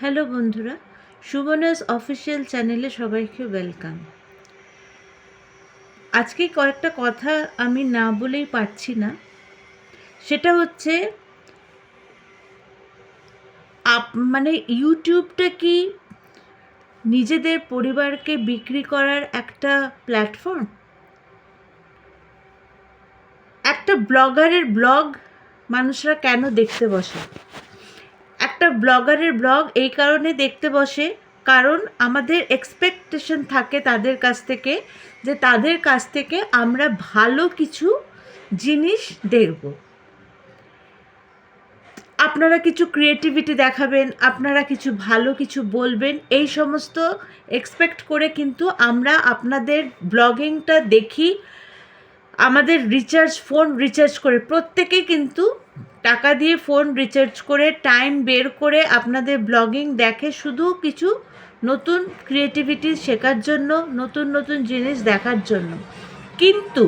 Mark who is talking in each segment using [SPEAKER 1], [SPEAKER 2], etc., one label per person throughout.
[SPEAKER 1] Hello বন্ধুরা, Subarna's official চ্যানেলে সবাইকে ওয়েলকাম। আজকে কয়েকটা কথা আমি না বলেই পারছি না। সেটা হচ্ছে, আপ মানে ইউটিউবটা কি নিজেদের পরিবারকে বিক্রি করার একটা প্ল্যাটফর্ম? একটা ব্লগারের ব্লগ মানুষরা কেন দেখতে বসে? একটা ব্লগারের ব্লগ এই কারণে দেখতে বসে। কারণ আমাদের এক্সপেকটেশন থাকে তাদের কাছ থেকে যে তাদের কাছ থেকে আমরা ভালো কিছু জিনিস দেখব। আপনারা কিছু ক্রিয়েটিভিটি দেখাবেন, আপনারা কিছু ভালো কিছু বলবেন, এই সমস্ত এক্সপেক্ট করে কিন্তু আমরা আপনাদের ব্লগিংটা দেখি, আমাদের রিচার্জ ফোন রিচার্জ করে প্রত্যেকেই কিন্তু টাকা দিয়ে ফোন রিচার্জ করে টাইম বের করে আপনাদের ব্লগিং দেখে শুধু কিছু নতুন ক্রিয়েটিভিটি শেখার জন্য, নতুন নতুন জিনিস দেখার জন্য। কিন্তু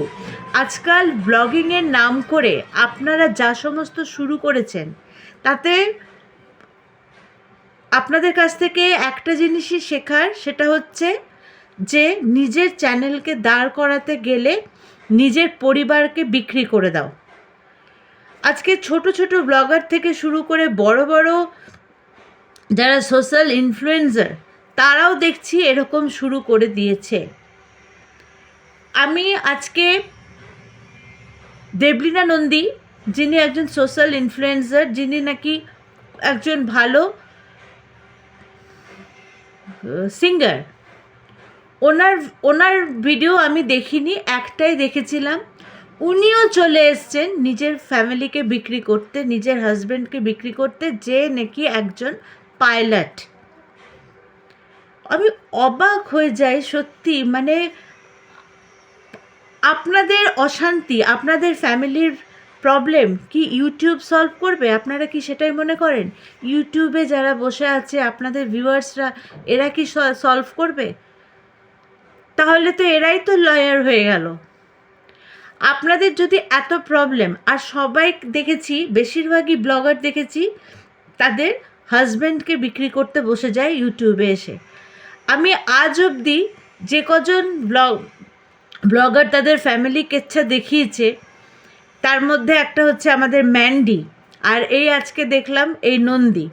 [SPEAKER 1] আজকাল ব্লগিংয়ের নাম করে আপনারা যা সমস্ত শুরু করেছেন, তাতে আপনাদের কাছ থেকে একটা জিনিসই শেখার, সেটা হচ্ছে যে নিজের চ্যানেলকে দাঁড় করাতে গেলে নিজের পরিবারকে বিক্রি করে দাও। আজকে ছোট ছোট ব্লগার থেকে শুরু করে বড় বড় যারা সোশ্যাল ইনফ্লুয়েন্সার, তারাও দেখছি এরকম শুরু করে দিয়েছে। আমি আজকে দেবলিনা নন্দী, যিনি একজন সোশ্যাল ইনফ্লুয়েন্সার, যিনি নাকি একজন ভালো সিঙ্গার ওনার ওনার ভিডিও আমি দেখিনি, একটাই দেখেছিলাম। উনিও চলে এসছেন নিজের ফ্যামিলিকে বিক্রি করতে, নিজের হাজব্যান্ডকে বিক্রি করতে, যে নাকি একজন পাইলট। আমি অবাক হয়ে যাই সত্যি মানে আপনাদের অশান্তি, আপনাদের ফ্যামিলির প্রবলেম কি ইউটিউব সলভ করবে? আপনারা কি সেটাই মনে করেন? ইউটিউবে যারা বসে আছে, আপনাদের ভিউয়ার্সরা, এরা কি সলভ করবে? তাহলে তো এরাই তো লয়ার হয়ে গেল। আপনাদের যদি এত প্রবলেম আর সবাই দেখেছি, বেশিরভাগই ব্লগার দেখেছি, তাদের হাজব্যান্ডকে বিক্রি করতে বসে যায় ইউটিউবে এসে। আমি আজ অবধি যে কজন ব্লগ ব্লগার তাদের ফ্যামিলি কেচ্ছা দেখিয়েছে, তার মধ্যে একটা হচ্ছে আমাদের ম্যান্ডি আর এই আজকে দেখলাম এই নন্দী।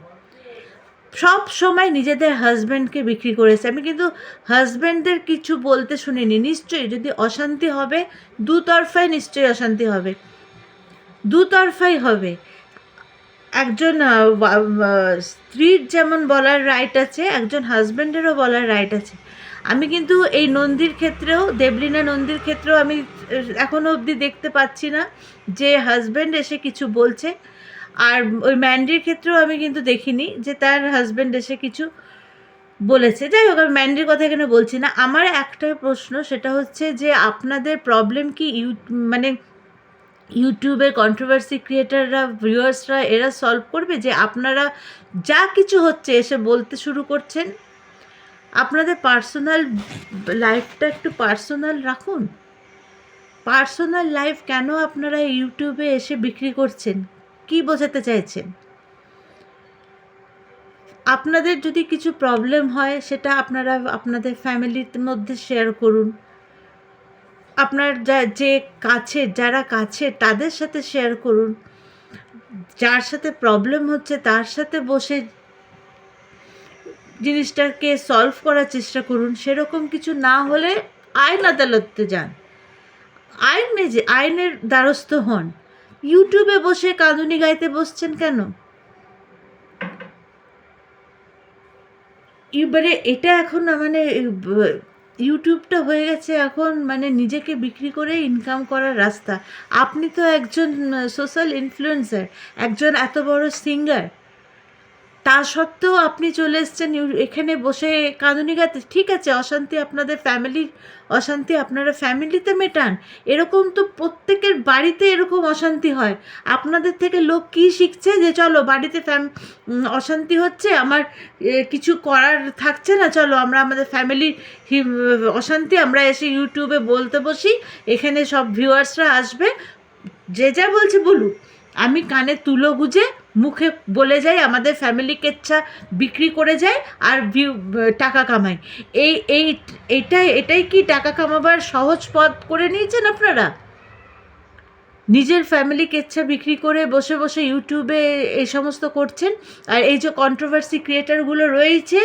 [SPEAKER 1] সব সময় নিজেদের হাজব্যান্ডকে বিক্রি করেছে। আমি কিন্তু হাজব্যান্ডদের কিছু বলতে শুনিনি। নিশ্চয়ই যদি অশান্তি হবে দুতরফাই নিশ্চয়ই অশান্তি হবে। দুতরফাই হবে। একজন স্ত্রীর যেমন বলার রাইট আছে, একজন হাজব্যান্ডেরও বলার রাইট আছে। আমি কিন্তু এই নন্দীর ক্ষেত্রেও, দেবলিনা নন্দীর ক্ষেত্রেও আমি এখনও অবধি দেখতে পাচ্ছি না যে হাজব্যান্ড এসে কিছু বলছে। আর ওই ম্যান্ডির ক্ষেত্রেও আমি কিন্তু দেখিনি যে তার হাজব্যান্ড এসে কিছু বলেছে। যাই হোক, আমি ম্যান্ডির কথা এখানে বলছি না। আমার একটা প্রশ্ন, সেটা হচ্ছে যে আপনাদের প্রবলেম কি ইউ মানে ইউটিউবের কন্ট্রোভার্সি ক্রিয়েটাররা ভিউয়ার্সরা এরা সলভ করবে যে আপনারা যা কিছু হচ্ছে এসে বলতে শুরু করছেন? আপনাদের পার্সোনাল লাইফটা একটু পার্সোনাল রাখুন। পার্সোনাল লাইফ কেন আপনারা ইউটিউবে এসে বিক্রি করছেন? কি বোঝাতে চাইছেন? আপনাদের যদি কিছু প্রবলেম হয়, সেটা আপনারা আপনাদের ফ্যামিলির মধ্যে শেয়ার করুন। আপনার যা, যে কাছে, যারা কাছে, তাদের সাথে শেয়ার করুন। যার সাথে প্রবলেম হচ্ছে, তার সাথে বসে জিনিসটাকে সলভ করার চেষ্টা করুন। সেরকম কিছু না হলে আইন আদালতে যান। আইন যে, আইনের দ্বারস্থ হন। ইউটিউবে বসে কাঁদুনি গাইতে বসছেন কেন? এবারে এটা এখন মানে ইউটিউবটা হয়ে গেছে এখন মানে নিজেকে বিক্রি করে ইনকাম করার রাস্তা। আপনি তো একজন সোশ্যাল ইনফ্লুয়েন্সার একজন এত বড় সিঙ্গার তা সত্ত্বেও আপনি চলে এসছেন এখানে বসে কাঁদুনি গাতে ঠিক আছে, অশান্তি আপনাদের ফ্যামিলির অশান্তি আপনারা ফ্যামিলিতে মেটান। এরকম তো প্রত্যেকের বাড়িতে এরকম অশান্তি হয়। আপনাদের থেকে লোক কি শিখছে যে, চলো বাড়িতে ফ্যাম অশান্তি হচ্ছে, আমার কিছু করার থাকছে না, চলো আমরা আমাদের ফ্যামিলির অশান্তি, আমরা এসে ইউটিউবে বলতে বসি, এখানে সব ভিউয়ার্সরা আসবে। যে যা বলছে বলুক। আমি কানে তুলো গুজে মুখে বলে যায়, আমাদের ফ্যামিলি কেচ্ছা বিক্রি করে যায় আর ভিউ টাকা কামায়। এই এই, এটাই এটাই কি টাকা কামাবার সহজ পথ করে নিয়েছেন আপনারা? নিজের ফ্যামিলি কেচ্ছা বিক্রি করে বসে বসে ইউটিউবে এই সমস্ত করছেন, আর এই যে কন্ট্রোভার্সি ক্রিয়েটারগুলো রয়েছে,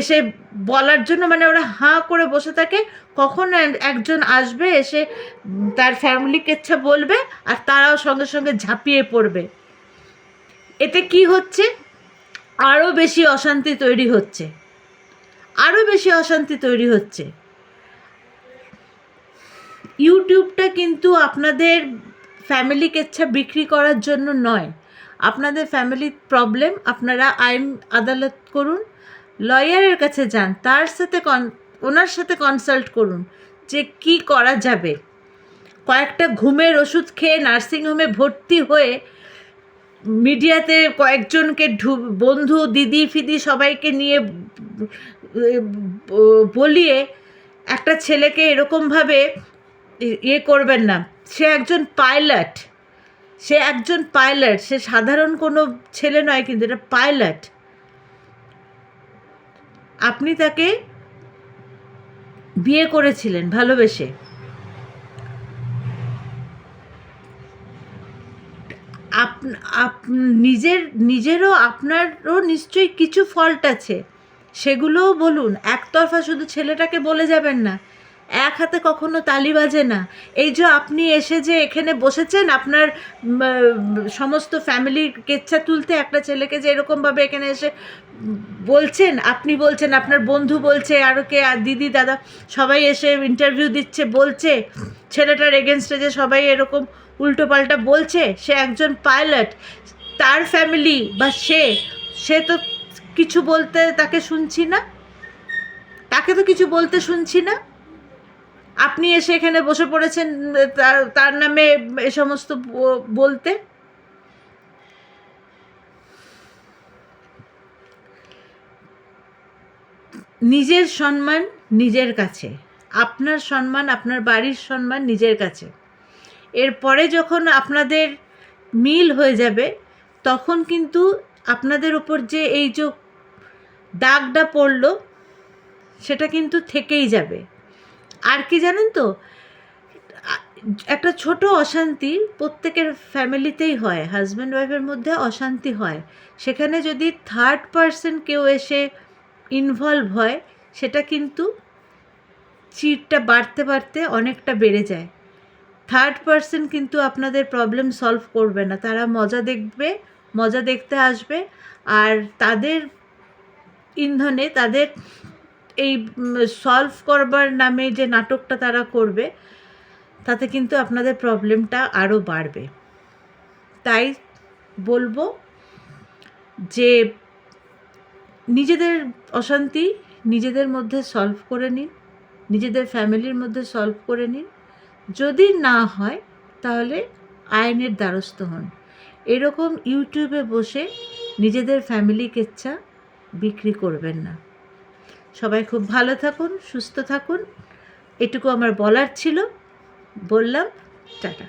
[SPEAKER 1] এসে বলার জন্য মানে ওরা হাঁ করে বসে থাকে, কখন একজন আসবে এসে তার ফ্যামিলি কেচ্ছা বলবে আর তারাও সঙ্গে সঙ্গে ঝাঁপিয়ে পড়বে। এতে কি হচ্ছে? আরও বেশি অশান্তি তৈরি হচ্ছে। আরও বেশি অশান্তি তৈরি হচ্ছে। ইউটিউবটা কিন্তু আপনাদের ফ্যামিলি কেচ্ছা বিক্রি করার জন্য নয়। আপনাদের ফ্যামিলির প্রবলেম, আপনারা আইন আদালত করুন, লয়ারের কাছে যান, তার সাথে কন, ওনার সাথে কনসাল্ট করুন যে কি করা যাবে। কয়েকটা ঘুমের ওষুধ খেয়ে নার্সিংহোমে ভর্তি হয়ে মিডিয়াতে কয়েকজনকে ঢু, বন্ধু, দিদি, ফিদি সবাইকে নিয়ে বলিয়ে একটা ছেলেকে এরকমভাবে ইয়ে করবেন না। সে একজন পাইলট। সে একজন পাইলট। সে সাধারণ কোনো ছেলে নয়, কিন্তু এটা পাইলট। আপনি তাকে বিয়ে করেছিলেন ভালোবেসে। আপ আপ, নিজের, নিজেরও আপনারও নিশ্চয়ই কিছু ফল্ট আছে। সেগুলোও বলুন, একতরফা শুধু ছেলেটাকে বলে যাবেন না, এক হাতে কখনো তালি বাজে না। এই যে আপনি এসে যে এখানে বসেছেন, আপনার সমস্ত ফ্যামিলির কেচ্ছা তুলতে একটা ছেলেকে যে এরকমভাবে এখানে এসে বলছেন, আপনি বলছেন, আপনার বন্ধু বলছে আরও কে, আর দিদি, দাদা, সবাই এসে ইন্টারভিউ দিচ্ছে, বলছে, ছেলেটার এগেনস্টে যে সবাই এরকম উল্টোপাল্টা বলছে, সে একজন পাইলট, তার ফ্যামিলি বা সে সে তো কিছু বলতে তাকে শুনছি না? তাকে তো কিছু বলতে শুনছি না? আপনি এসে এখানে বসে পড়েছেন, তার নামে এ সমস্ত বলতে? নিজের সম্মান নিজের কাছে। আপনার সম্মান, আপনার বাড়ির সম্মান নিজের কাছে। এরপরে যখন আপনাদের মিল হয়ে যাবে, তখন কিন্তু আপনাদের ওপর যে এই যে দাগটা পড়ল, সেটা কিন্তু থেকেই যাবে। আর কি জানেন তো, একটা ছোট অশান্তি প্রত্যেকের ফ্যামিলিতেই হয়, হাজব্যান্ড ওয়াইফের মধ্যে অশান্তি হয়। সেখানে যদি থার্ড পার্সন কেউ এসে ইনভলভ হয়, সেটা কিন্তু চিটটা বাড়তে বাড়তে অনেকটা বেড়ে যায়। থার্ড পার্সন কিন্তু আপনাদের প্রবলেম সলভ করবে না। তারা মজা দেখবে, মজা দেখতে আসবে। আর তাদের ইন্ধনে, তাদের এই সলভ করবার নামে যে নাটকটা তারা করবে, তাতে কিন্তু আপনাদের প্রবলেমটা আরও বাড়বে। তাই বলব যে নিজেদের অশান্তি নিজেদের মধ্যে সলভ করে নিন, নিজেদের ফ্যামিলির মধ্যে সলভ করে নিন। যদি না হয়, তাহলে আইনের দ্বারস্থ হন। এরকম ইউটিউবে বসে নিজেদের ফ্যামিলি কেচ্ছা বিক্রি করবেন না। সবাই খুব ভালো থাকুন, সুস্থ থাকুন। এটুকু আমার বলার ছিল। বললাম, টাটা।